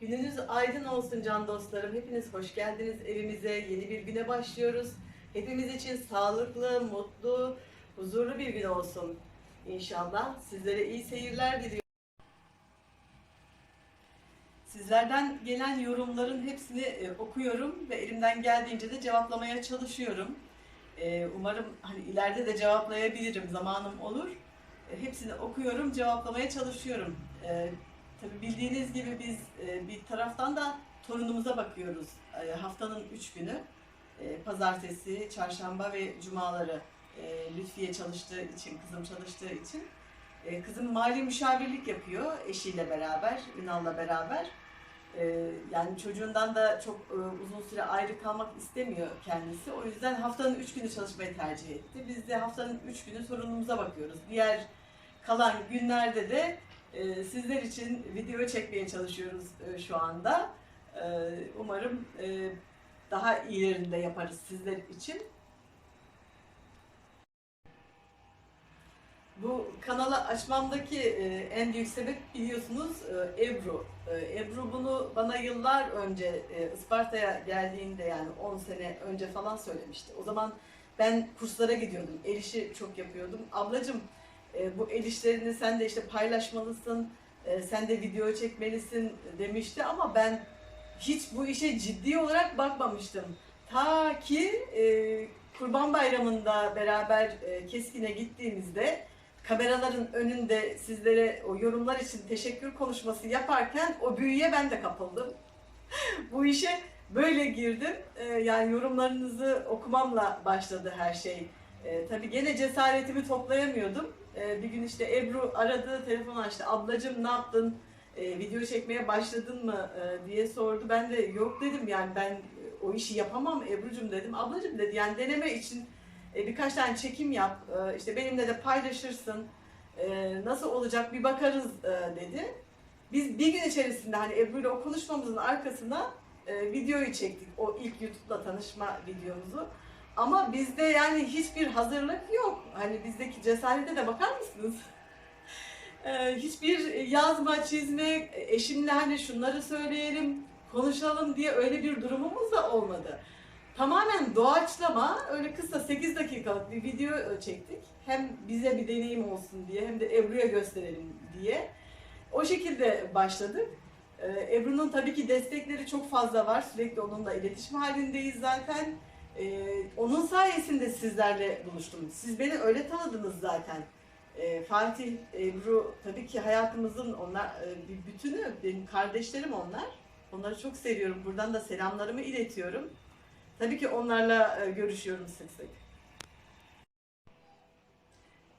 Gününüz aydın olsun can dostlarım. Hepiniz hoş geldiniz evimize. Yeni bir güne başlıyoruz. Hepimiz için sağlıklı, mutlu, huzurlu bir gün olsun inşallah. Sizlere iyi seyirler diliyorum. Sizlerden gelen yorumların hepsini e, okuyorum ve elimden geldiğince de cevaplamaya çalışıyorum. E, umarım hani ileride de cevaplayabilirim, zamanım olur. E, hepsini okuyorum, cevaplamaya çalışıyorum. Tabii bildiğiniz gibi biz e, bir taraftan da torunumuza bakıyoruz. E, haftanın üç günü, e, pazartesi, çarşamba ve cumaları Lütfiye çalıştığı için, kızım çalıştığı için. Kızım mali müşavirlik yapıyor eşiyle beraber, Ünal'la beraber. Yani çocuğundan da çok uzun süre ayrı kalmak istemiyor kendisi. O yüzden haftanın üç günü çalışmayı tercih etti. Biz de haftanın üç günü sorunumuza bakıyoruz. Diğer kalan günlerde de e, sizler için video çekmeye çalışıyoruz e, şu anda. E, umarım e, daha iyilerinde yaparız sizler için. Bu kanalı açmamdaki e, en büyük sebep biliyorsunuz e, Ebru. Ebru bunu bana yıllar önce Isparta'ya geldiğinde yani 10 sene önce falan söylemişti. O zaman ben kurslara gidiyordum. El işi çok yapıyordum. Ablacım e, bu el işlerini sen de işte paylaşmalısın, e, sen de video çekmelisin demişti ama ben hiç bu işe ciddi olarak bakmamıştım. Ta ki e, Kurban Bayramı'nda beraber e, Keskin'e gittiğimizde kameraların önünde sizlere o yorumlar için teşekkür konuşması yaparken o büyüye ben de kapıldım. Bu işe böyle girdim. Ee, yani yorumlarınızı okumamla başladı her şey. Ee, tabii gene cesaretimi toplayamıyordum. Ee, bir gün işte Ebru aradı, telefon açtı. Ablacım ne yaptın? Ee, video çekmeye başladın mı Ee, diye sordu. Ben de yok dedim yani ben o işi yapamam Ebru'cum dedim. Ablacım dedi yani deneme için e, birkaç tane çekim yap, işte benimle de paylaşırsın, nasıl olacak bir bakarız e, dedi. Biz bir gün içerisinde hani Ebru ile o konuşmamızın arkasına e, videoyu çektik, o ilk YouTube'la tanışma videomuzu. Ama bizde yani hiçbir hazırlık yok. Hani bizdeki cesarete de bakar mısınız? E, hiçbir yazma, çizme, eşimle hani şunları söyleyelim, konuşalım diye öyle bir durumumuz da olmadı. Tamamen doğaçlama öyle kısa 8 dakikalık bir video çektik. Hem bize bir deneyim olsun diye hem de Ebru'ya gösterelim diye. O şekilde başladık. Ee, Ebru'nun tabii ki destekleri çok fazla var. Sürekli onunla iletişim halindeyiz zaten. Ee, onun sayesinde sizlerle buluştum. Siz beni öyle tanıdınız zaten. Ee, Fatih, Ebru tabii ki hayatımızın onlar e, bir bütünü. Benim kardeşlerim onlar. Onları çok seviyorum. Buradan da selamlarımı iletiyorum. Tabii ki onlarla e, görüşüyorum sık sık.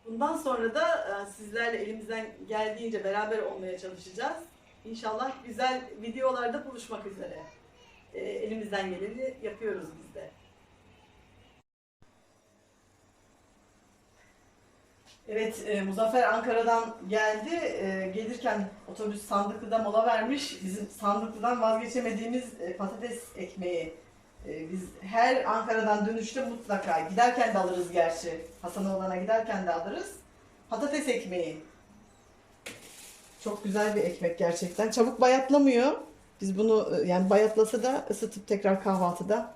Bundan sonra da e, sizlerle elimizden geldiğince beraber olmaya çalışacağız. İnşallah güzel videolarda buluşmak üzere. E, Elimizden geleni yapıyoruz biz de. Evet, e, Muzaffer Ankara'dan geldi. E, gelirken otobüs Sandıklı'da mola vermiş. Bizim Sandıklı'dan vazgeçemediğimiz e, patates ekmeği ee, Biz her Ankara'dan dönüşte mutlaka giderken de alırız gerçi. Hasanoğlan'a giderken de alırız. Patates ekmeği. Çok güzel bir ekmek gerçekten. Çabuk bayatlamıyor. Biz bunu e, yani bayatlasa da ısıtıp tekrar kahvaltıda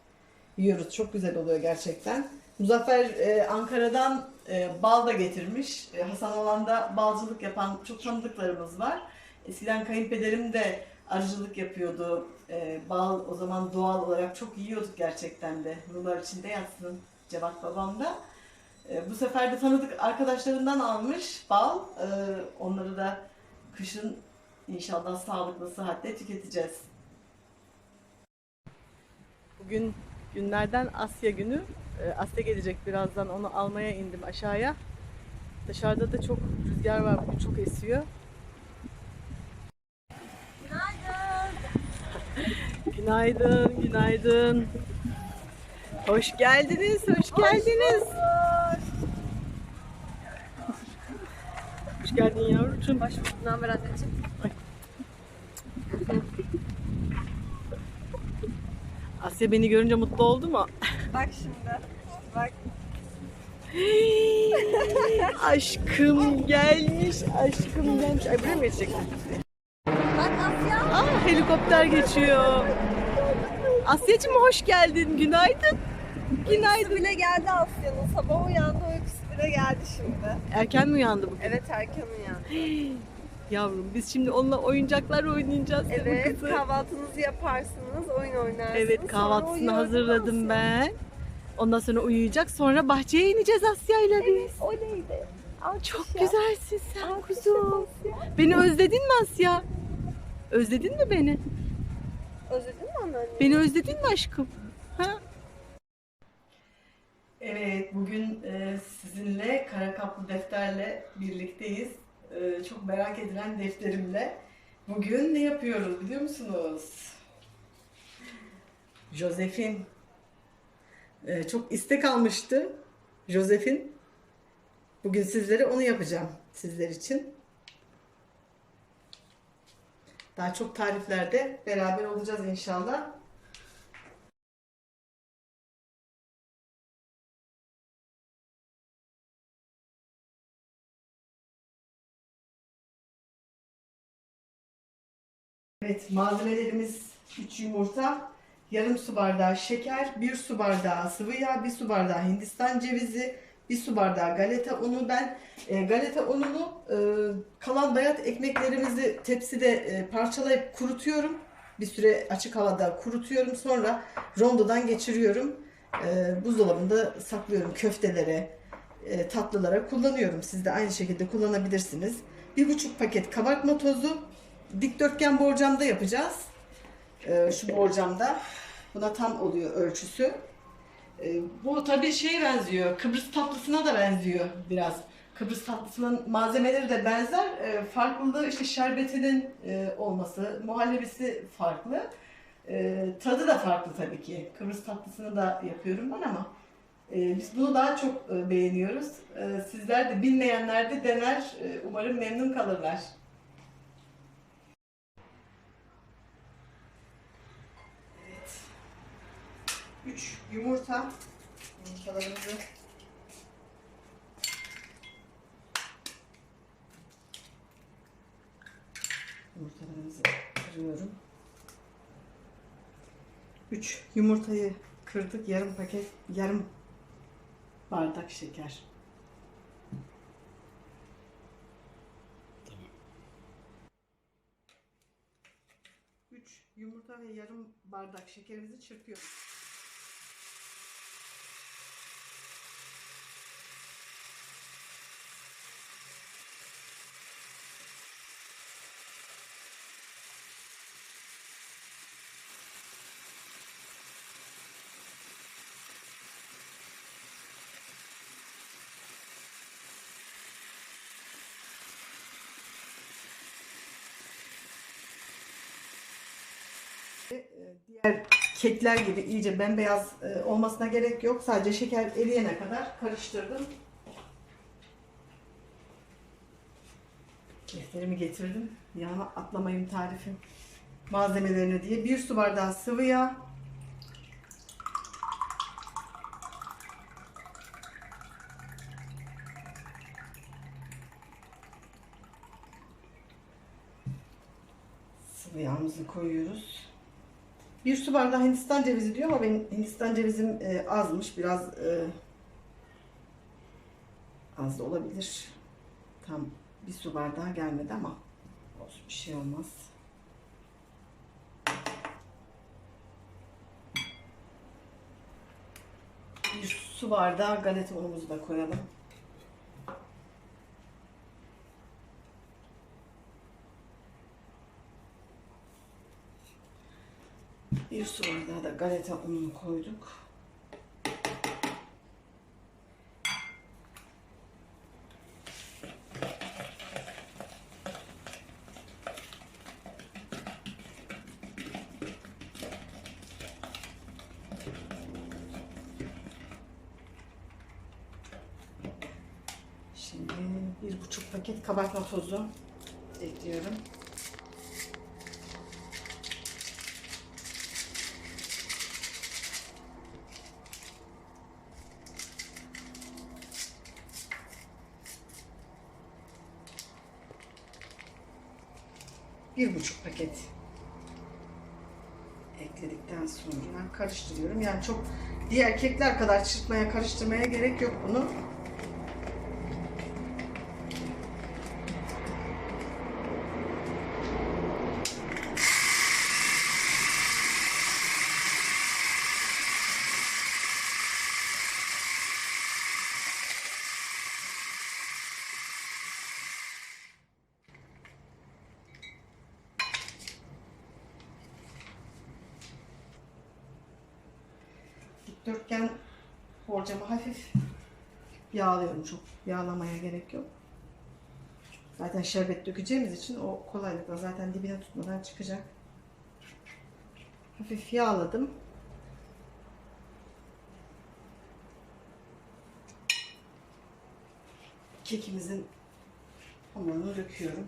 yiyoruz. Çok güzel oluyor gerçekten. Muzaffer e, Ankara'dan e, bal da getirmiş. E, Hasanoğlan'da balcılık yapan çok tanıdıklarımız var. Eskiden kayınpederim de arıcılık yapıyordu. Ee, bal o zaman doğal olarak çok yiyorduk gerçekten de. Rular içinde yatsın Cevat babam da. Ee, bu sefer de tanıdık arkadaşlarından almış bal. Ee, onları da kışın inşallah sağlıklı, sıhhatle tüketeceğiz. Bugün günlerden Asya günü. Ee, Asya gelecek birazdan onu almaya indim aşağıya. Dışarıda da çok rüzgar var bugün çok esiyor. Günaydın, günaydın. Hoş geldiniz, hoş geldiniz. Hoş geldin yavrucuğum. Hoş bulduk. Ne haber anneciğim? Asya beni görünce mutlu oldu mu? Bak şimdi. Bak. aşkım gelmiş, aşkım gelmiş. Ay buraya mı geçeceksin? Bak Asya. Aa helikopter geçiyor. Asya'cığım hoş geldin. Günaydın. Günaydın. bile geldi Asya'nın. Sabah uyandı uykusu bile geldi şimdi. Erken mi uyandı bugün? Evet erken uyandı. Yavrum biz şimdi onunla oyuncaklar oynayacağız. Evet kızım? kahvaltınızı yaparsınız, oyun oynarsınız. Evet kahvaltısını hazırladım ben. Ondan sonra uyuyacak. Sonra bahçeye ineceğiz Asya ile biz. Evet oleydi. Alkış Çok güzelsin sen Alkış kuzum. Asya. Beni özledin mi Asya? Özledin mi beni? Özledin mi anneanne? Beni özledin mi aşkım? Ha? Evet, bugün e, sizinle kara kaplı defterle birlikteyiz. E, çok merak edilen defterimle. Bugün ne yapıyoruz biliyor musunuz? Josephine. Çok istek almıştı Josephine. Bugün sizlere onu yapacağım sizler için. Daha çok tariflerde beraber olacağız inşallah. Evet, malzemelerimiz 3 yumurta, yarım su bardağı şeker, 1 su bardağı sıvı yağ, 1 su bardağı hindistan cevizi, 1 su bardağı galeta unu. Ben e, galeta ununu e, kalan bayat ekmeklerimizi tepside e, parçalayıp kurutuyorum. Bir süre açık havada kurutuyorum. Sonra rondodan geçiriyorum. E, buzdolabında saklıyorum köftelere, e, tatlılara kullanıyorum. Siz de aynı şekilde kullanabilirsiniz. Bir buçuk paket kabartma tozu, dikdörtgen borcamda yapacağız. Ee, şu borcamda. Buna tam oluyor ölçüsü. Ee, bu tabii şeye benziyor. Kıbrıs tatlısına da benziyor biraz. Kıbrıs tatlısının malzemeleri de benzer. Ee, farklılığı işte şerbetinin e, olması, muhallebisi farklı. Tadı da farklı tabii ki. Kıbrıs tatlısını da yapıyorum ben ama e, biz bunu daha çok e, beğeniyoruz. E, sizler de bilmeyenler de dener. E, umarım memnun kalırlar. 3 yumurta. Yumurtalarımızı yumurtalarımızı kırıyorum. 3 yumurtayı kırdık. Yarım paket, yarım bardak şeker. Yumurta ve yarım bardak şekerimizi çırpıyoruz. Diğer kekler gibi iyice bembeyaz e, olmasına gerek yok. Sadece şeker eriyene kadar karıştırdım. Defterimi getirdim. Yanıma atlamayın tarifim. Malzemelerini diye. Bir su bardağı sıvı yağ. Sıvı yağımızı koyuyoruz. Bir su bardağı Hindistan cevizi diyor ama benim Hindistan cevizim e, azmış. Biraz e, az da olabilir. Tam bir su bardağı gelmedi ama olsun bir şey olmaz. Bir su bardağı galeta unumuzu da koyalım. Bir su bardağı da galeta ununu koyduk. Şimdi bir buçuk paket kabartma tozu ekliyorum. bir buçuk paket ekledikten sonra karıştırıyorum. Yani çok diğer kekler kadar çırpmaya karıştırmaya gerek yok bunu. Yağlamaya gerek yok. Zaten şerbet dökeceğimiz için o kolaylıkla zaten dibine tutmadan çıkacak. Hafif yağladım. Kekimizin hamurunu döküyorum.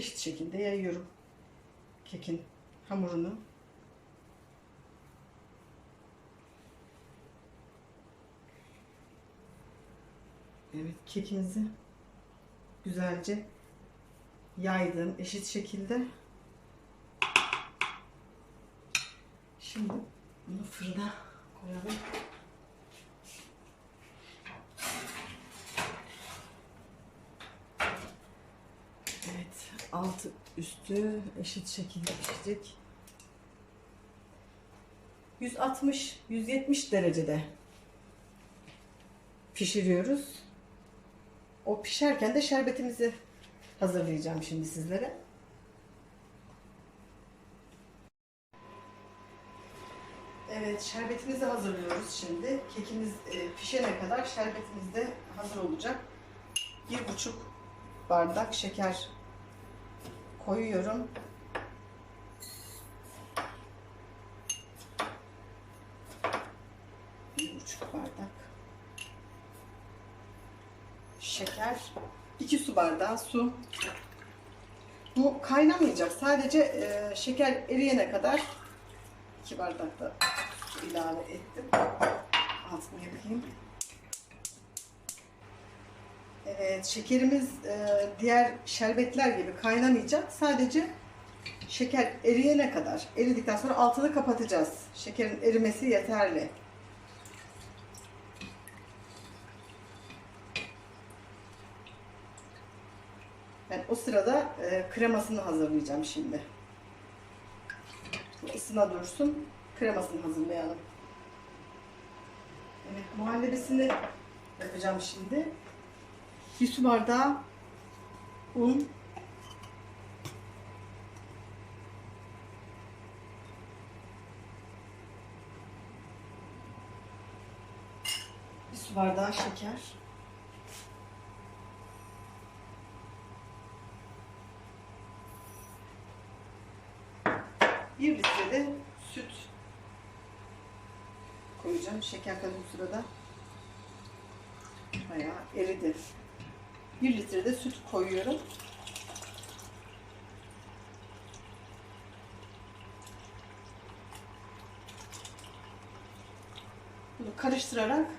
eşit şekilde yayıyorum kekin hamurunu. Evet kekimizi güzelce yaydım eşit şekilde. Şimdi bunu fırına koyalım. Altı üstü eşit şekilde pişecek. 160-170 derecede pişiriyoruz. O pişerken de şerbetimizi hazırlayacağım şimdi sizlere. Evet, şerbetimizi hazırlıyoruz şimdi. Kekimiz e, pişene kadar şerbetimiz de hazır olacak. Bir buçuk bardak şeker koyuyorum. Bir buçuk bardak şeker, iki su bardağı su. Bu kaynamayacak. Sadece e, şeker eriyene kadar iki bardak da ilave ettim. Altını yapayım. Evet, şekerimiz e, diğer şerbetler gibi kaynamayacak. Sadece şeker eriyene kadar, eridikten sonra altını kapatacağız. Şekerin erimesi yeterli. Ben o sırada e, kremasını hazırlayacağım şimdi. Bu ısına dursun, kremasını hazırlayalım. Evet, muhallebisini yapacağım şimdi. Bir su bardağı un. Bir su bardağı şeker. Bir litre de süt koyacağım. Şeker bu sırada bayağı eridi. 1 litre de süt koyuyorum. Bunu karıştırarak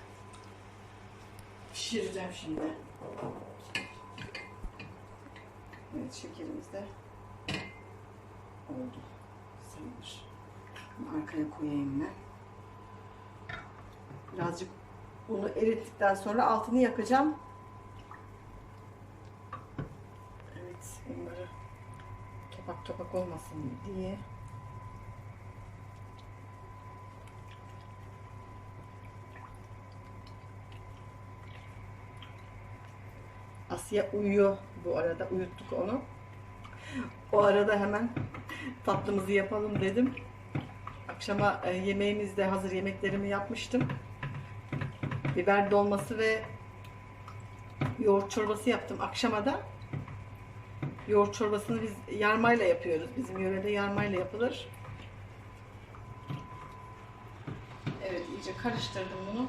pişireceğim şimdi. Evet şekerimiz de oldu sayılır. Arkaya koyayım ben. Birazcık bunu erittikten sonra altını yakacağım. Evet, bunları topak topak olmasın diye. Asya uyuyor bu arada. Uyuttuk onu. O arada hemen tatlımızı yapalım dedim. Akşama e, yemeğimizde hazır yemeklerimi yapmıştım. Biber dolması ve yoğurt çorbası yaptım akşama da. Yoğurt çorbasını biz yarmayla yapıyoruz. Bizim yörede yarmayla yapılır. Evet iyice karıştırdım bunu.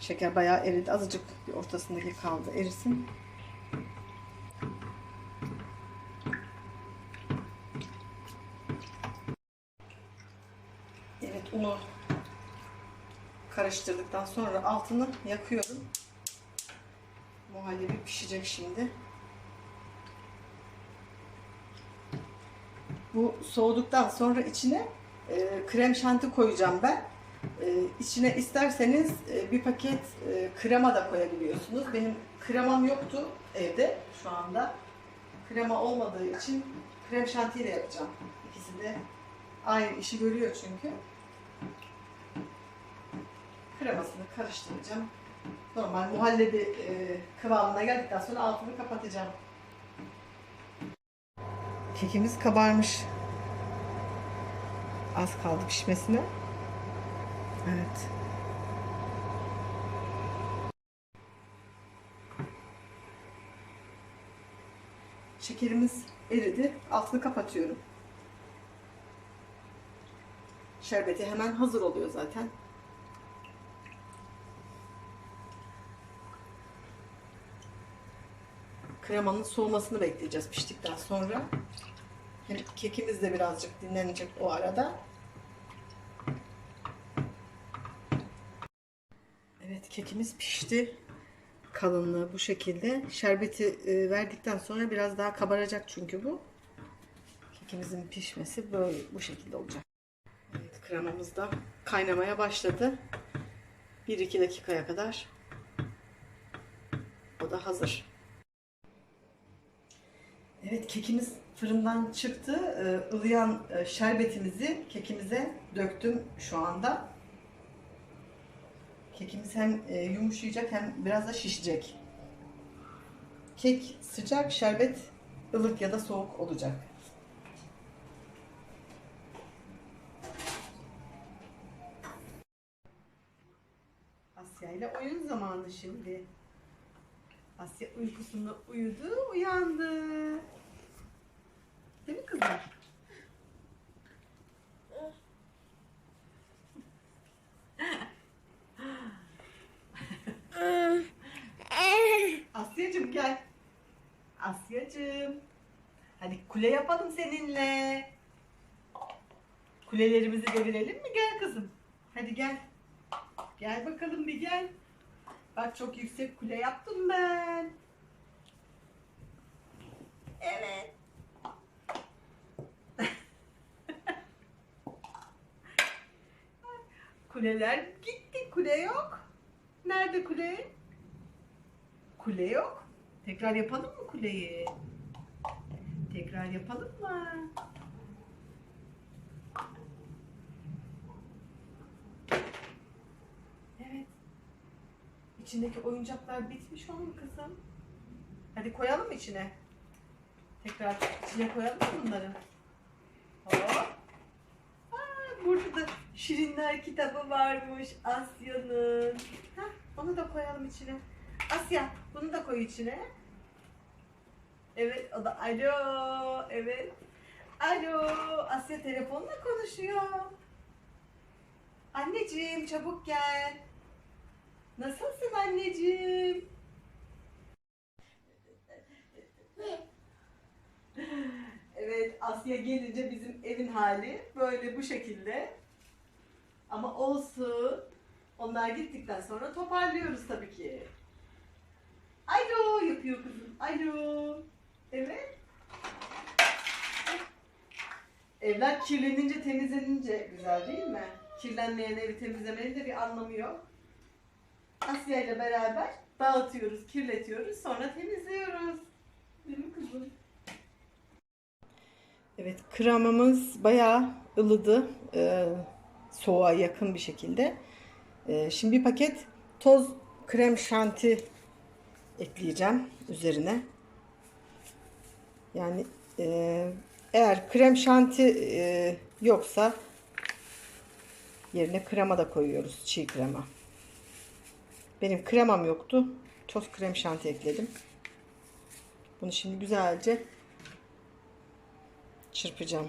Şeker bayağı eridi. Azıcık bir ortasındaki kaldı. Erisin. Karıştırdıktan sonra altını yakıyorum. Muhallebi pişecek şimdi. Bu soğuduktan sonra içine e, krem şanti koyacağım ben. E, içine isterseniz e, bir paket e, krema da koyabiliyorsunuz. Benim kremam yoktu evde şu anda. Krema olmadığı için krem şantiyle yapacağım. İkisi de aynı işi görüyor çünkü. Kremasını karıştıracağım. Normal muhallebi e, kıvamına geldikten sonra altını kapatacağım. Kekimiz kabarmış. Az kaldı pişmesine. Evet. Şekerimiz eridi. Altını kapatıyorum. Şerbeti hemen hazır oluyor zaten. Kremanın soğumasını bekleyeceğiz piştikten sonra. Kekimiz de birazcık dinlenecek o arada. Evet kekimiz pişti. Kalınlığı bu şekilde. Şerbeti e, verdikten sonra biraz daha kabaracak çünkü bu. Kekimizin pişmesi böyle bu şekilde olacak. Evet kremamız da kaynamaya başladı. 1-2 dakikaya kadar. O da hazır. Evet kekimiz fırından çıktı. Ee, ılıyan e, şerbetimizi kekimize döktüm şu anda. Kekimiz hem e, yumuşayacak hem biraz da şişecek. Kek sıcak, şerbet ılık ya da soğuk olacak. Asya ile oyun zamanı şimdi. Asya uykusunda uyudu, uyandı. Kızım? Asya'cığım gel. Asya'cığım. Hadi kule yapalım seninle. Kulelerimizi devirelim mi? Gel kızım. Hadi gel. Gel bakalım bir gel. Bak çok yüksek kule yaptım ben. Evet. Kuleler gitti. Kule yok. Nerede kule? Kule yok. Tekrar yapalım mı kuleyi? Tekrar yapalım mı? Evet. İçindeki oyuncaklar bitmiş onun kızım. Hadi koyalım içine? Tekrar içine koyalım bunları? Hop. Aa, burada da Şirinler kitabı varmış Asya'nın. Hah, onu da koyalım içine. Asya bunu da koy içine. Evet o da alo. Evet. Alo. Asya telefonla konuşuyor. Anneciğim çabuk gel. Nasılsın anneciğim? Evet Asya gelince bizim evin hali böyle bu şekilde. Ama olsun. Onlar gittikten sonra toparlıyoruz tabii ki. Alo yapıyor kızım. Alo. Evet. Evler kirlenince temizlenince güzel değil mi? Kirlenmeyen evi temizlemenin de bir anlamı yok. Asya ile beraber dağıtıyoruz, kirletiyoruz, sonra temizliyoruz. Değil mi kızım? Evet, kremamız bayağı ılıdı. Ee, soğuğa yakın bir şekilde. Ee, şimdi bir paket toz krem şanti ekleyeceğim üzerine. Yani e, eğer krem şanti e, yoksa yerine krema da koyuyoruz. Çiğ krema. Benim kremam yoktu. Toz krem şanti ekledim. Bunu şimdi güzelce çırpacağım.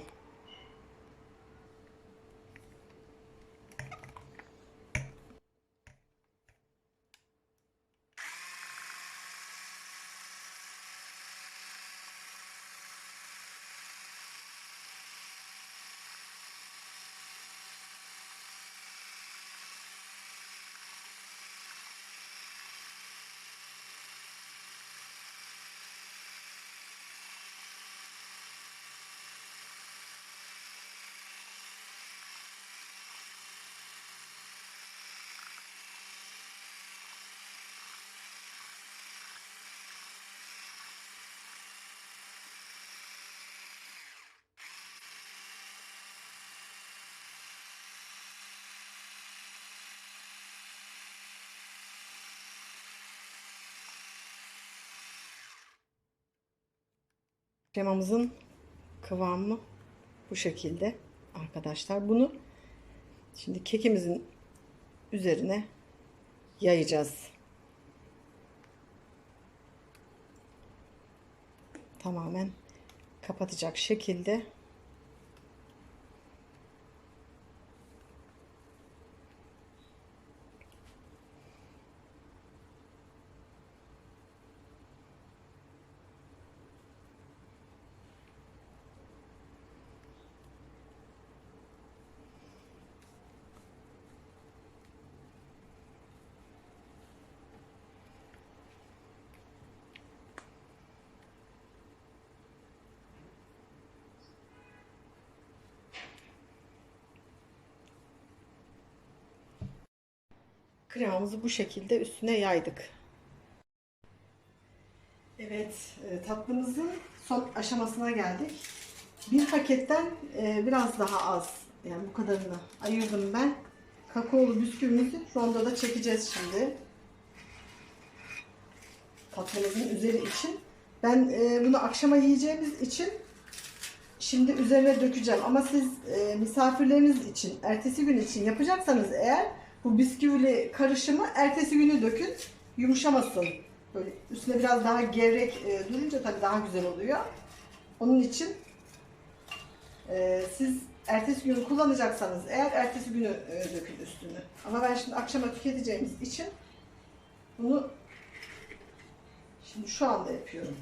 Kremamızın kıvamı bu şekilde arkadaşlar. Bunu şimdi kekimizin üzerine yayacağız. Tamamen kapatacak şekilde kremamızı bu şekilde üstüne yaydık. Evet, e, tatlımızın son aşamasına geldik. Bir paketten e, biraz daha az, yani bu kadarını ayırdım ben. Kakaolu bisküvimizi rondoda çekeceğiz şimdi. Tatlımızın üzeri için. Ben e, bunu akşama yiyeceğimiz için şimdi üzerine dökeceğim. Ama siz misafirleriniz için, ertesi gün için yapacaksanız eğer bu bisküvili karışımı ertesi günü dökün. Yumuşamasın. Böyle üstüne biraz daha gevrek e, durunca tabii daha güzel oluyor. Onun için e, siz ertesi günü kullanacaksanız eğer ertesi günü e, dökün üstünü. Ama ben şimdi akşama tüketeceğimiz için bunu şimdi şu anda yapıyorum.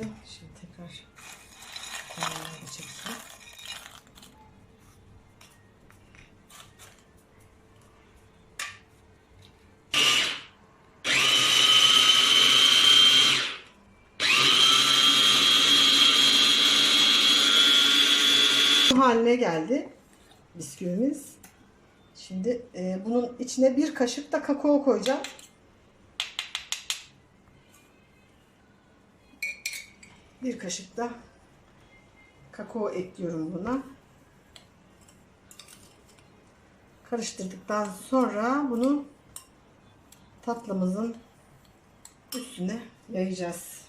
aldı. Şimdi tekrar koymaya geçelim. Bu haline geldi bisküvimiz. Şimdi e, bunun içine bir kaşık da kakao koyacağım. Bir kaşık da kakao ekliyorum buna. Karıştırdıktan sonra bunu tatlımızın üstüne yayacağız.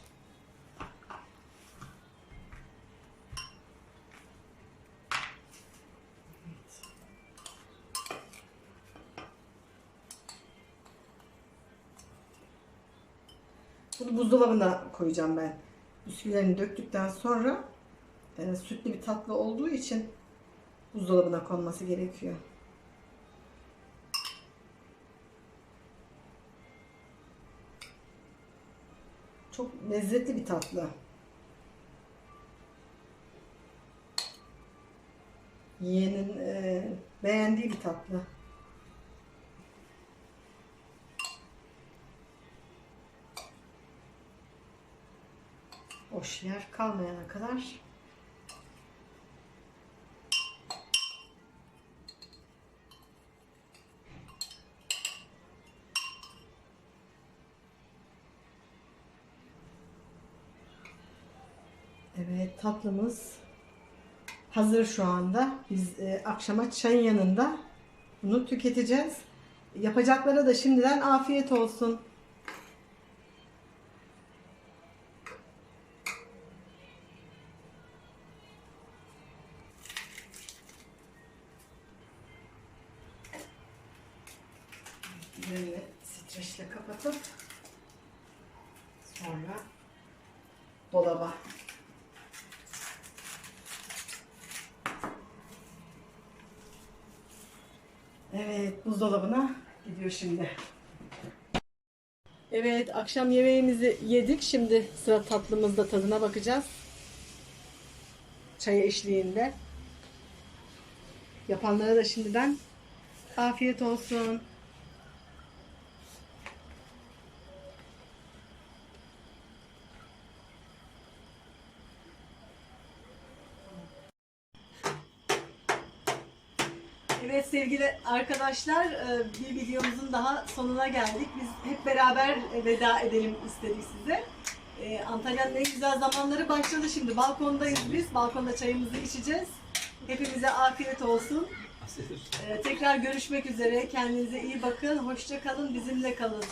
Buzdolabına koyacağım ben. Bisküvilerini döktükten sonra e, sütlü bir tatlı olduğu için buzdolabına konması gerekiyor. Çok lezzetli bir tatlı. Yeğenin e, beğendiği bir tatlı. Boş yer kalmayana kadar Evet tatlımız hazır şu anda. Biz e, akşama çayın yanında bunu tüketeceğiz. Yapacaklara da şimdiden afiyet olsun. Şimdi. Evet akşam yemeğimizi yedik. Şimdi sıra tatlımızda tadına bakacağız. Çay eşliğinde. Yapanlara da şimdiden afiyet olsun. Evet sevgili arkadaşlar e, bir videomuzun daha sonuna geldik. Biz hep beraber veda edelim istedik size. E, Antalya'nın en güzel zamanları başladı şimdi. Balkondayız biz. Balkonda çayımızı içeceğiz. Hepimize afiyet olsun. E, Tekrar görüşmek üzere. Kendinize iyi bakın. Hoşça kalın. Bizimle kalın.